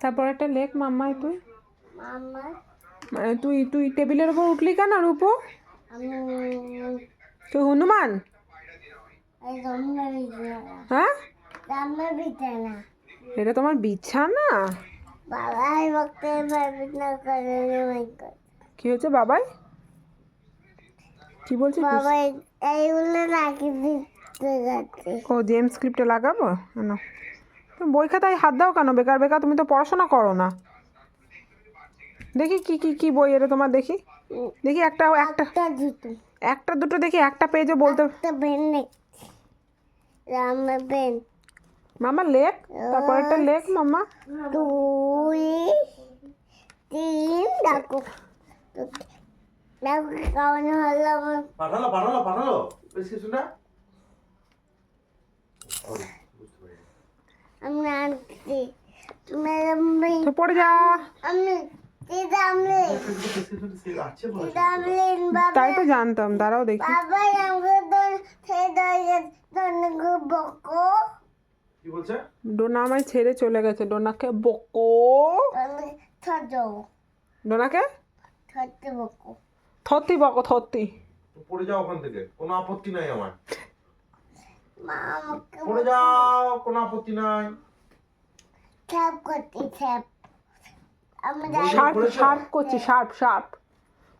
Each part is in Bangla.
তারপর একটা লেখ মাম্মাই তুই? মানে তুই তুই টেবিলের উপর উঠলি কেন রূপো? তুই হনুমান? হ্যাঁ? এটা তোমার বিছানা? কি হচ্ছে বাবাই? কি বলছিস? বাবা এই- এইগুলো রাখি দিতে যাচ্ছে ও জেমস স্ক্রিপ্টে লাগাবো? না। বই খাতায় হাত দাও কেন? বেকার বেকার তুমি তো পড়াশোনা করো না। দেখি কি কি কি বই এটা তোমার দেখি। দেখি একটা একটা একটা দুটো। দেখি একটা পেজও বলতে মামা লেখ। তারপর একটা লেখ মামা। দুই তিন ডাকো ডাকো কেমন হলো? পাঠালো পাঠালো পাঠালো প্রেসক্রিপশনটা আমি আনছি তুমি তাই তো জানতাম, দাঁড়াও দেখি। ডোনা আমায় ছেড়ে চলে গেছে। ডোনাকে বকো। ডোনাকে? ছোট বকো। থত্তি বকো থত্তি পড়ে যাও ওখান থেকে, কোনো আপত্তি নাই আমার। পড়ে যাও? কোনো আপত্তি নাই। ট্যাপ করতে ট্যাপ শার্প শার্প করছে শার্প শার্প।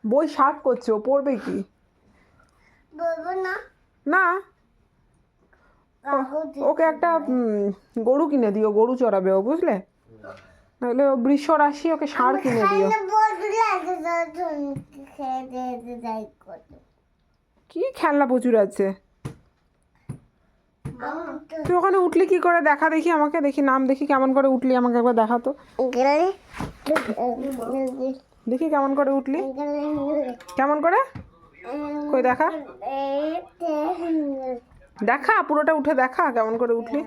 বই শার্প করছে ও পড়বে কি? না। না? ওকে একটা গরু কিনে দিও গরু চড়াবে ও বুঝলে? নাহলে ও বৃষ রাশি ওকে ষাঁড় কিনে দিও। কি খেলনা প্রচুর আছে? তুই ওখানে উঠলি কি করে? দেখা দেখি আমাকে দেখি নাম দেখি কেমন করে উঠলি আমাকে একবার দেখাতো দেখি কেমন করে উঠলি। কেমন করে? কই দেখা? দেখা পুরোটা উঠে দেখা কেমন করে উঠলি।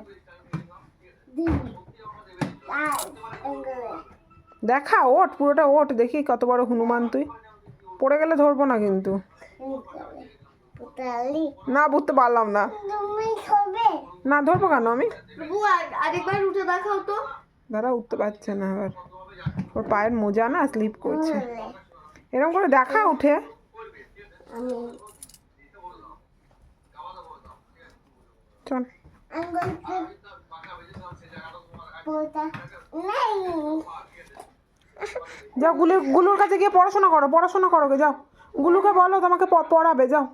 দেখা ওঠ পুরোটা ওঠ দেখি কত বড় হনুমান তুই। পড়ে গেলে ধরবো না কিন্তু। না বুঝতে পারলাম না। না ধরবো কেন আমি? আরেকবার উঠে দেখাও তো। দাঁড়া উঠতে পারছে না এবার ওর পায়ের মোজা না স্লিপ করছে। এরকম করে দেখা উঠে। চল. যাও গুলুর গুলুর কাছে গিয়ে পড়াশোনা করো পড়াশোনা করো গে যাও। গুলুকে বলো তোমাকে পড়াবে যাও।